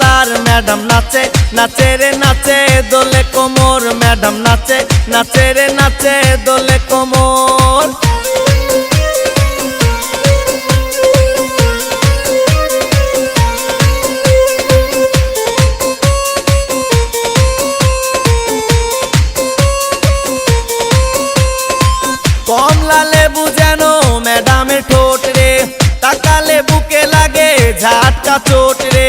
তার ম্যাডাম নাচে নাচে রে নাচে, দোলে কোমর, ম্যাডাম নাচে নাচে রে নাচে, দোলে কোমর। কমলা লেবু যেন ম্যাডামের ঠোঁট রে তাকালে বুকে লাগে ঝাটকা চোট রে।